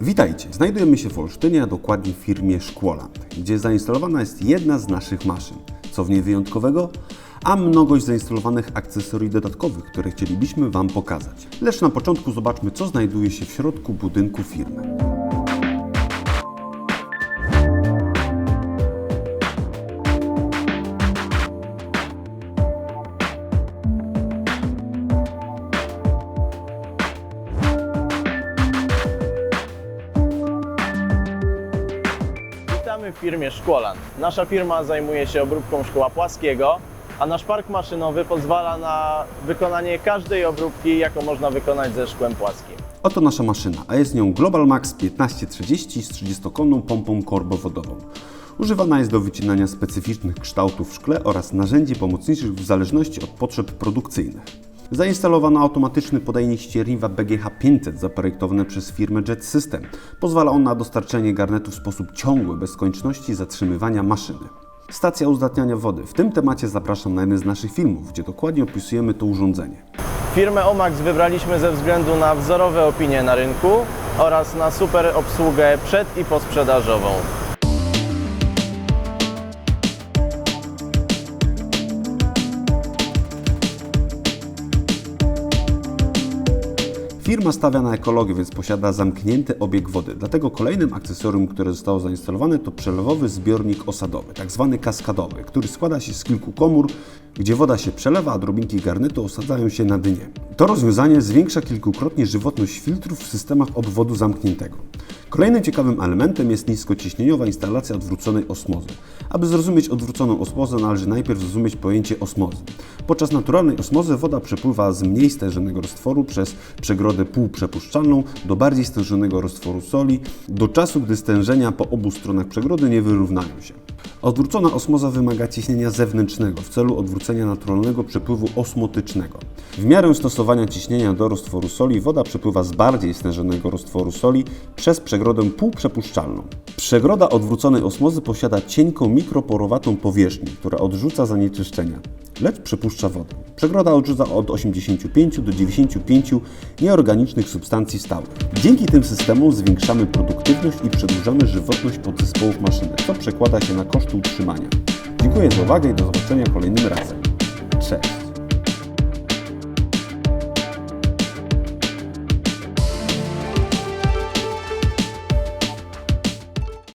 Witajcie, znajdujemy się w Olsztynie, a dokładnie w firmie Szkłoland, gdzie zainstalowana jest jedna z naszych maszyn. Co w niej wyjątkowego? A mnogość zainstalowanych akcesorii dodatkowych, które chcielibyśmy Wam pokazać. Lecz na początku zobaczmy, co znajduje się w środku budynku firmy. Witamy firmie Szkłoland. Nasza firma zajmuje się obróbką szkła płaskiego, a nasz park maszynowy pozwala na wykonanie każdej obróbki, jaką można wykonać ze szkłem płaskim. Oto nasza maszyna, a jest nią Global Max 1530 z 30-konną pompą korbowodową. Używana jest do wycinania specyficznych kształtów w szkle oraz narzędzi pomocniczych w zależności od potrzeb produkcyjnych. Zainstalowano automatyczny podajnik ścierniwa BGH 500 zaprojektowany przez firmę Jet System. Pozwala on na dostarczenie garnetu w sposób ciągły, bez konieczności zatrzymywania maszyny. Stacja uzdatniania wody. W tym temacie zapraszam na jeden z naszych filmów, gdzie dokładnie opisujemy to urządzenie. Firmę Omax wybraliśmy ze względu na wzorowe opinie na rynku oraz na super obsługę przed i posprzedażową. Firma stawia na ekologię, więc posiada zamknięty obieg wody. Dlatego kolejnym akcesorium, które zostało zainstalowane, to przelewowy zbiornik osadowy, tak zwany kaskadowy, który składa się z kilku komór, gdzie woda się przelewa, a drobinki garnetu osadzają się na dnie. To rozwiązanie zwiększa kilkukrotnie żywotność filtrów w systemach obwodu zamkniętego. Kolejnym ciekawym elementem jest niskociśnieniowa instalacja odwróconej osmozy. Aby zrozumieć odwróconą osmozę, należy najpierw zrozumieć pojęcie osmozy. Podczas naturalnej osmozy woda przepływa z mniej stężonego roztworu przez przegrodę półprzepuszczalną do bardziej stężonego roztworu soli, do czasu, gdy stężenia po obu stronach przegrody nie wyrównają się. Odwrócona osmoza wymaga ciśnienia zewnętrznego w celu odwrócenia naturalnego przepływu osmotycznego. W miarę stosowania ciśnienia do roztworu soli woda przepływa z bardziej stężonego roztworu soli przez przegrodę półprzepuszczalną. Przegroda odwróconej osmozy posiada cienką, mikroporowatą powierzchnię, która odrzuca zanieczyszczenia, lecz przepuszcza wodę. Przegroda odrzuca od 85 do 95 nieorganicznych substancji stałych. Dzięki tym systemom zwiększamy produktywność i przedłużamy żywotność podzespołów maszyny, co przekłada się na koszty utrzymania. Dziękuję za uwagę i do zobaczenia kolejnym razem. Cześć!